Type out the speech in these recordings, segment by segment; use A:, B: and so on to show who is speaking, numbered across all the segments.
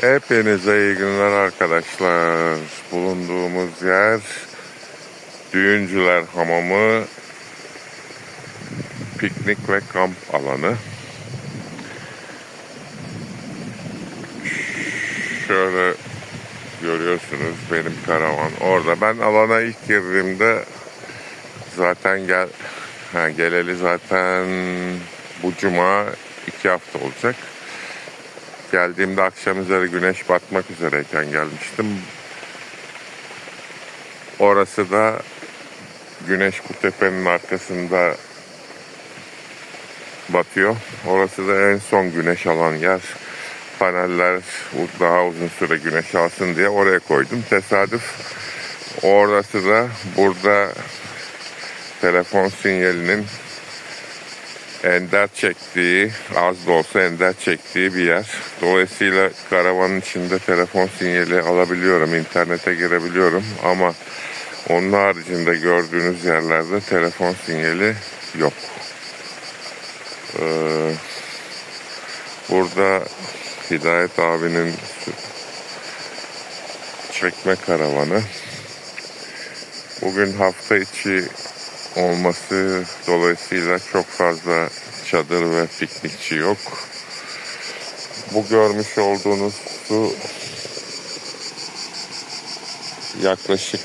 A: Hepinize iyi günler arkadaşlar. Bulunduğumuz yer Düğüncüler Hamamı piknik ve kamp alanı. Şöyle görüyorsunuz benim karavan orada. Ben alana ilk girdiğimde zaten gel ha, geleli zaten bu cuma iki hafta olacak. Geldiğimde akşam üzeri güneş batmak üzereyken gelmiştim. Orası da güneş bu tepenin arkasında batıyor. Orası da en son güneş alan yer. Paneller daha uzun süre güneş alsın diye oraya koydum. Tesadüf orası da burada telefon sinyalinin ender çektiği, az da olsa ender çektiği bir yer. Dolayısıyla karavanın içinde telefon sinyali alabiliyorum, internete girebiliyorum ama onun haricinde gördüğünüz yerlerde telefon sinyali yok. Ee, burada Hidayet abinin çekme karavanı. Bugün hafta içi olması dolayısıyla çok fazla çadır ve piknikçi yok. Bu görmüş olduğunuz su yaklaşık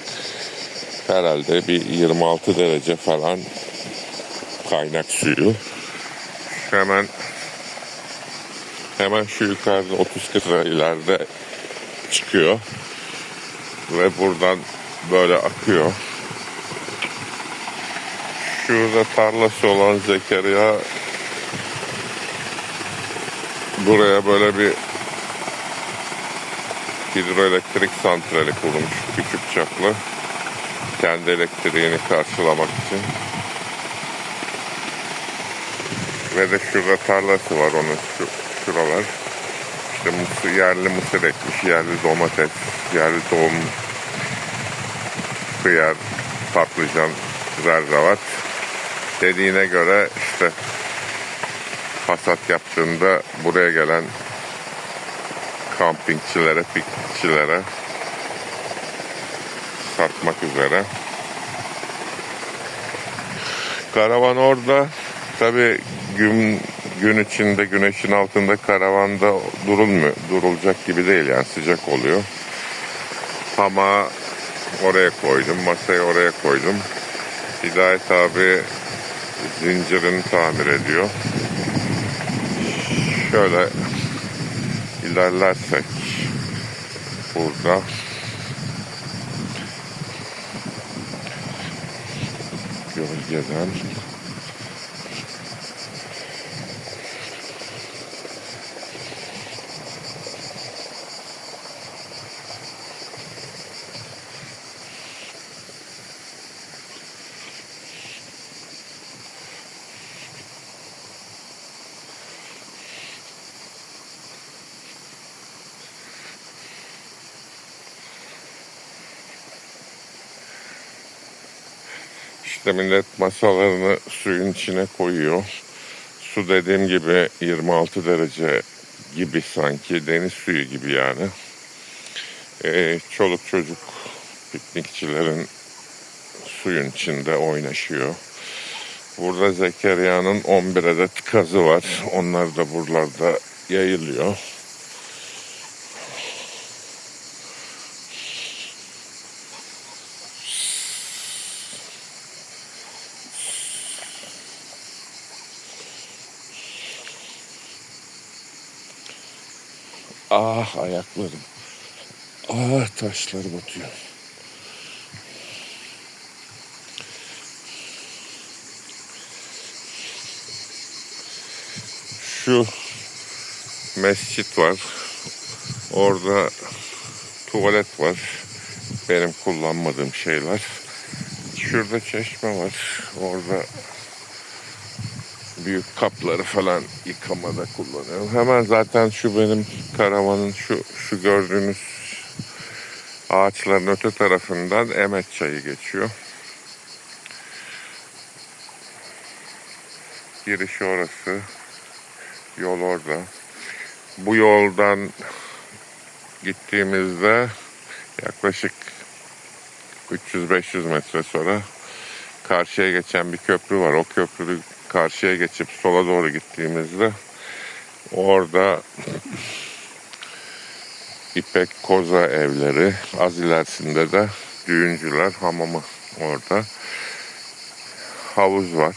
A: herhalde bir 26 derece falan kaynak suyu. Hemen hemen şu yukarıda 30 kıta ileride çıkıyor ve buradan böyle akıyor. Şurada tarlası olan Zekeriya buraya böyle bir hidroelektrik santrali kurmuş küçük çaplı. Kendi elektriğini karşılamak için. Ve de şurada tarlası var onun şu, şuralar. İşte mısır, yerli mısır ekmiş yerli domates yerli tohum kıyar patlıcan zerzevat dediğine göre işte hasat yaptığında buraya gelen kampingçilere, piknikçilere satmak üzere. Karavan orada. Tabi gün gün içinde güneşin altında karavanda durulmuyor. Durulacak gibi değil yani sıcak oluyor. Ama oraya koydum. Masayı oraya koydum. Hidayet abi zincirini tamir ediyor. Şöyle ilerlersek burada gölgeden İşte millet masalarını suyun içine koyuyor. Su dediğim gibi 26 derece gibi sanki deniz suyu gibi yani. Ee, çoluk çocuk piknikçilerin suyun içinde oynaşıyor. Burada Zekeriya'nın 11 adet kazı var. Onlar da buralarda yayılıyor. Ah ayaklarım. Ah taşlar batıyor. Şu mescit var. Orada tuvalet var. Benim kullanmadığım şeyler. Şurada çeşme var. Orada büyük kapları falan yıkamada kullanıyorum. Hemen zaten şu benim karavanın şu şu gördüğünüz ağaçların öte tarafından Emet çayı geçiyor. Girişi orası. Yol orada. Bu yoldan gittiğimizde yaklaşık 300-500 metre sonra karşıya geçen bir köprü var. O köprüyü karşıya geçip sola doğru gittiğimizde orada İpek Koza evleri, az ilerisinde de düğüncüler hamamı orada. Havuz var.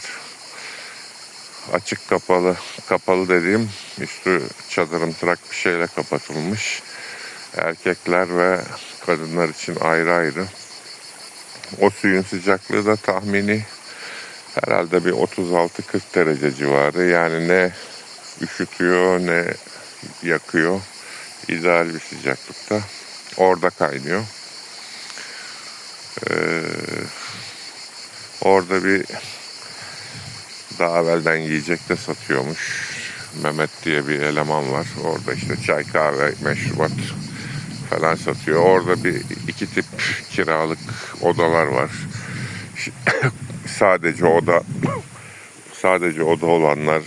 A: Açık kapalı, kapalı dediğim üstü çadırımtırak bir şeyle kapatılmış. Erkekler ve kadınlar için ayrı ayrı. O suyun sıcaklığı da tahmini herhalde bir 36-40 derece civarı. Yani ne üşütüyor ne yakıyor. İdeal bir sıcaklıkta. Orada kaynıyor. Ee, orada bir daha evvelden yiyecek de satıyormuş. Mehmet diye bir eleman var. Orada işte çay kahve, meşrubat falan satıyor. Orada bir iki tip kiralık odalar var. Sadece oda sadece oda olanlar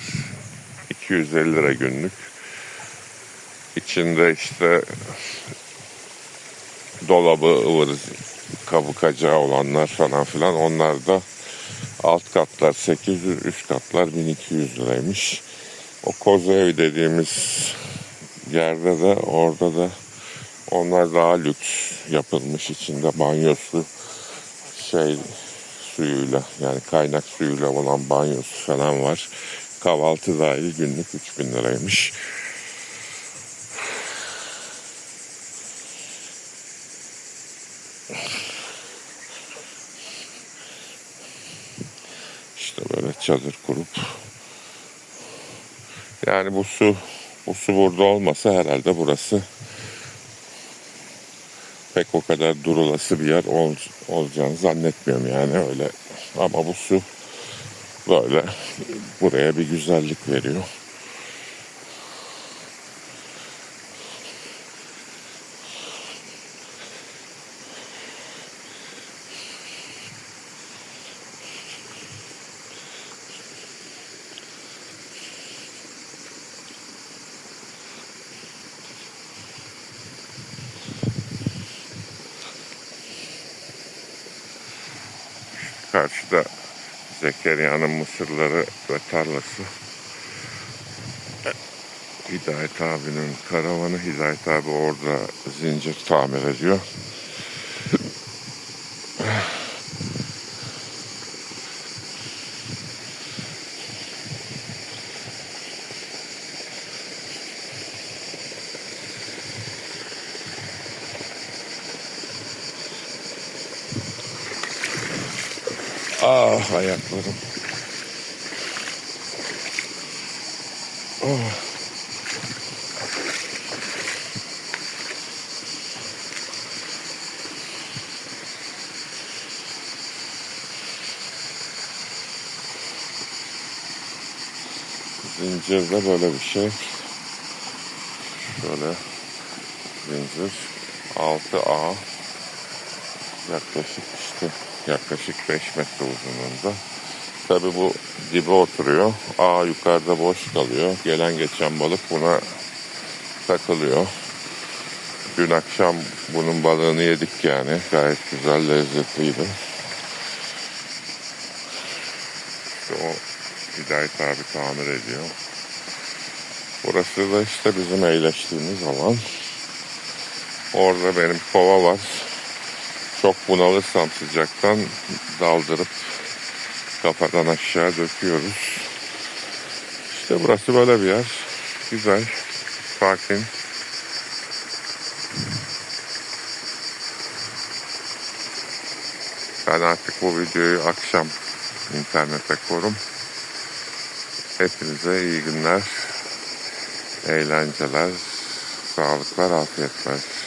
A: 250 lira günlük. İçinde işte dolabı ıvır kabı kacağı olanlar falan filan onlar da alt katlar 800 üst katlar 1200 liraymış. O koza ev dediğimiz yerde de orada da onlar daha lüks yapılmış içinde banyosu şey suyuyla yani kaynak suyuyla olan banyosu falan var. Kahvaltı dahil günlük 3000 liraymış. İşte böyle çadır kurup yani bu su bu su burada olmasa herhalde burası pek o kadar durulası bir yer ol, olacağını zannetmiyorum yani öyle ama bu su böyle buraya bir güzellik veriyor. Karşıda Zekeriya'nın mısırları ve tarlası. Hidayet abinin karavanı. Hidayet abi orada zincir tamir ediyor. Ah ayaklarım. Oh. Zincirde böyle bir şey. Şöyle zincir 6A yaklaşık işte yaklaşık 5 metre uzunluğunda. Tabi bu dibe oturuyor. A yukarıda boş kalıyor. Gelen geçen balık buna takılıyor. Dün akşam bunun balığını yedik yani. Gayet güzel, lezzetliydi. İşte o Hidayet abi tamir ediyor. Burası da işte bizim eğleştiğimiz alan. Orada benim kova var. Çok bunalırsam sıcaktan daldırıp kafadan aşağı döküyoruz. İşte burası böyle bir yer. Güzel, sakin. Ben artık bu videoyu akşam internete korum. Hepinize iyi günler, eğlenceler, sağlıklar, afiyetler.